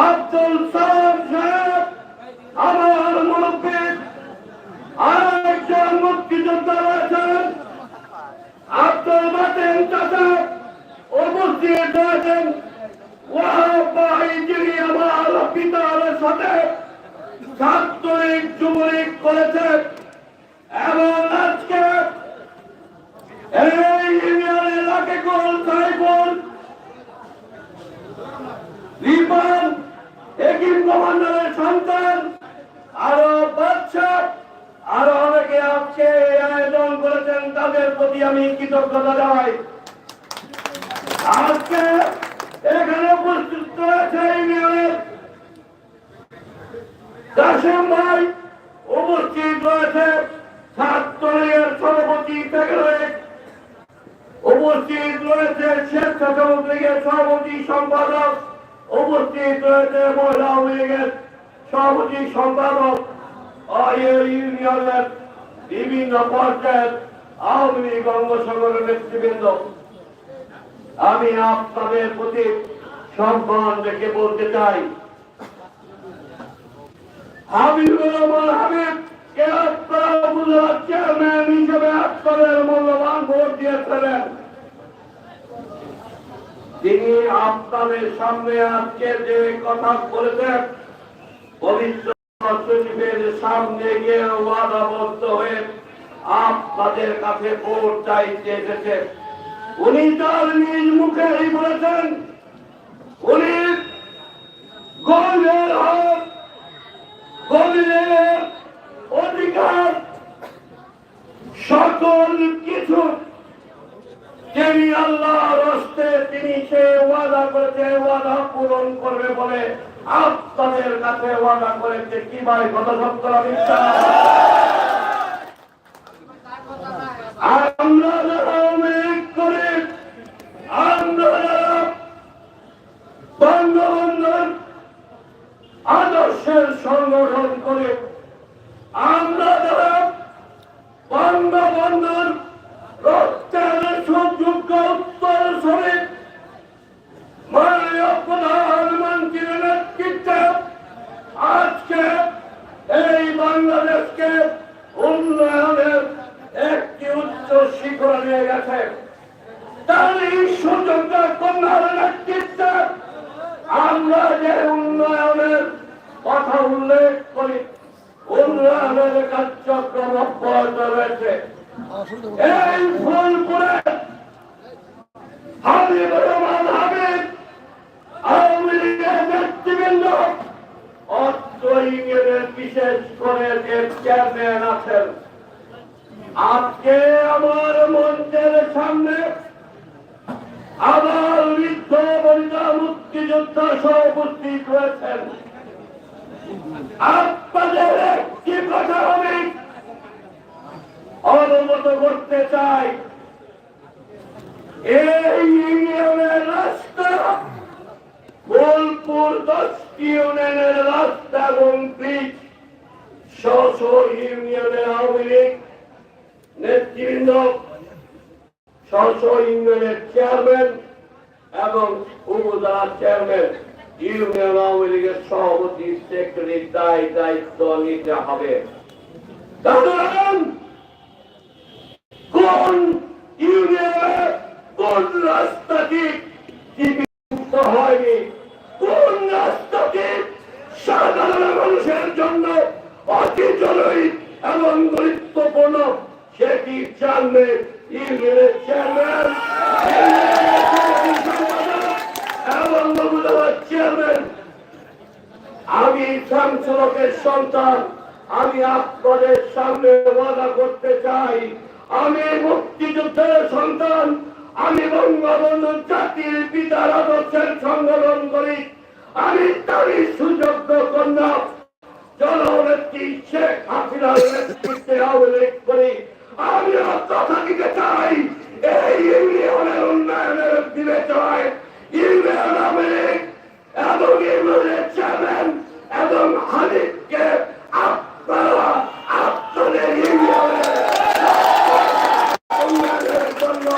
আব্দুল সালাম সাহেব, আমার মুরব্বী, আরেকজন মুক্তিযোদ্ধা রয়েছেন। আব্দুল বাতেন চাষা উপস্থিত রয়েছেন। যিনি আমার পিতার সাথে ছাত্রিক যুবলীগ করেছেন। এবং আজকে এই আয়োজন করেছেন, তাদের প্রতি আমি কৃতজ্ঞতা জানাই। আজকে এখানে উপস্থিত রয়েছে ইউনিয়নের ভাই, উপস্থিত রয়েছে ছাত্রলীগের সভাপতি উপস্থিত রয়েছে সভাপতি সম্পাদক, উপস্থিত রয়েছে মহিলা লীগের সভাপতি সম্পাদক ইউনিয়নের বিভিন্ন পর্যায়ের আওয়ামী লীগ অঙ্গ নেতৃবৃন্দ, আমি আপনাদের প্রতি সম্মান রেখে বলতে চাই। তিনি আপনাদের সামনে আজকে যে কথা বলেছেন পবিত্র শরীফের সামনে গিয়ে ওয়াদাবদ্ধ হয়ে আপনাদের কাছে ভোট চাইতে এসেছে। উনি তার নিজ মুখেই বলেছেন, উনি গরিবের হক গরিবের অধিকার, সকল কিছু যিনি আল্লাহ রস্তে তিনি সে ওয়াদা করেছে, ওয়াদা পূরণ করবে বলে আপনাদের কাছে ওয়াদা কি ভাই কত অনেক করে আমরা যারা বঙ্গবন্ধুর আদর্শের সংগঠন করে রক্তের সুযোগ্য উত্তর সরে মাননীয় প্রধানমন্ত্রীর নেতৃত্বে আজকে এই বাংলাদেশকে উন্নয়নের একটি উচ্চ শিখরে নিয়ে গেছে। তার এই সুযোগটা কন্যার নেতৃত্বে আমরা যে উন্নয়নের কথা উল্লেখ করি, উন্নয়নের কার্যক্রম অব্যাহত রয়েছে। এই ফুলপুরে হাবিবুর রহমান হাবিব আওয়ামী লীগের নেতৃবৃন্দ অত্র ইউনিয়নের বিশেষ করে যে চেয়ারম্যান আছেন। আজকে আমার মঞ্চের সামনে আবার বৃদ্ধ বনিতা মুক্তিযোদ্ধা সহ উপস্থিত রয়েছেন আপনাদের একটি কথা আমি অবগত করতে চাই। এই ইউনিয়নের রাস্তা বোলপুর দশটি ইউনিয়নের রাস্তা এবং ব্রিজ ইউনিয়নের আওয়ামী লীগ নেতৃবৃন্দ স্ব ইউনিয়নের চেয়ারম্যান এবং উপজেলা চেয়ারম্যান ইউনিয়ন আওয়ামী লীগের সভাপতি সেক্রেটারির দায় দায়িত্ব নিতে হবে। কোন ইউনিয়নের কোন রাস্তাটি ইউনিয়নের চেয়ারম্যান এবং আমি শামসুলকের সন্তান, আমি আপনাদের সামনে ওয়াদা করতে চাই। আমি মুক্তিযুদ্ধের সন্তান, আমি বঙ্গবন্ধু জাতির পিতার আদর্শের সংগঠন করি। আমি তারই সুযোগ্য কন্যা, জননেত্রী শেখ হাসিনার আমি কথা দিতে চাই। এই